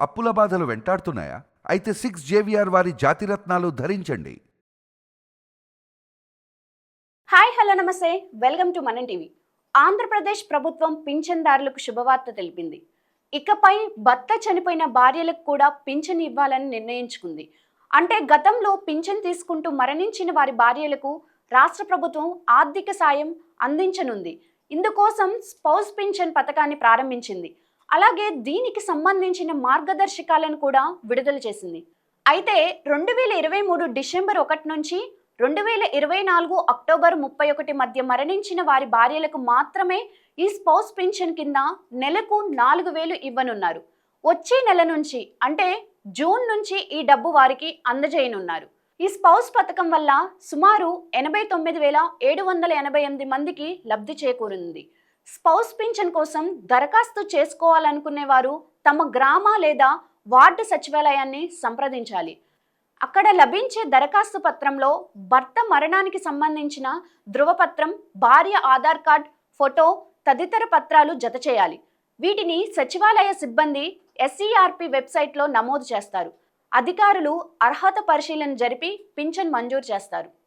అప్పుల బాధలు వెంటాడుతున్నాయా? అయితే సిక్స్ జేవిఆర్ వారి జాతిరత్నాలు ధరించండి. హాయ్ హలో నమస్తే. Welcome to Manam TV. Andhra Pradesh ప్రభుత్వం పింఛన్దారులకు శుభవార్త తెలిపింది. ఇకపై భర్త చనిపోయిన భార్యలకు కూడా పింఛన్ ఇవ్వాలని నిర్ణయించుకుంది. అంటే గతంలో పింఛన్ తీసుకుంటూ మరణించిన వారి భార్యలకు రాష్ట్ర ప్రభుత్వం ఆర్థిక సాయం అందించనుంది. ఇందుకోసం స్పౌస్ పింఛన్ పథకాన్ని ప్రారంభించింది. అలాగే దీనికి సంబంధించిన మార్గదర్శకాలను కూడా విడుదల చేసింది. అయితే రెండు వేల ఇరవై మూడు డిసెంబర్ ఒకటి నుంచి రెండు వేల ఇరవై నాలుగు అక్టోబర్ ముప్పై ఒకటి మధ్య మరణించిన వారి భార్యలకు మాత్రమే ఈ స్పౌస్ పెన్షన్ కింద నెలకు నాలుగు వేలు ఇవ్వనున్నారు. వచ్చే నెల నుంచి అంటే జూన్ నుంచి ఈ డబ్బు వారికి అందజేయనున్నారు. ఈ స్పౌస్ పథకం వల్ల సుమారు ఎనభై తొమ్మిది వేల ఏడు వందల ఎనభై ఎనిమిది మందికి లబ్ధి చేకూరింది. స్పౌస్ పింఛన్ కోసం దరఖాస్తు చేసుకోవాలనుకునే వారు తమ గ్రామ లేదా వార్డు సచివాలయాన్ని సంప్రదించాలి. అక్కడ లభించే దరఖాస్తు పత్రంలో భర్త మరణానికి సంబంధించిన ధృవపత్రం భార్య ఆధార్ కార్డ్ ఫోటో తదితర పత్రాలు జత చేయాలి. వీటిని సచివాలయ సిబ్బంది ఎస్సీఆర్పి వెబ్సైట్లో నమోదు చేస్తారు. అధికారులు అర్హత పరిశీలన జరిపి పింఛన్ మంజూరు చేస్తారు.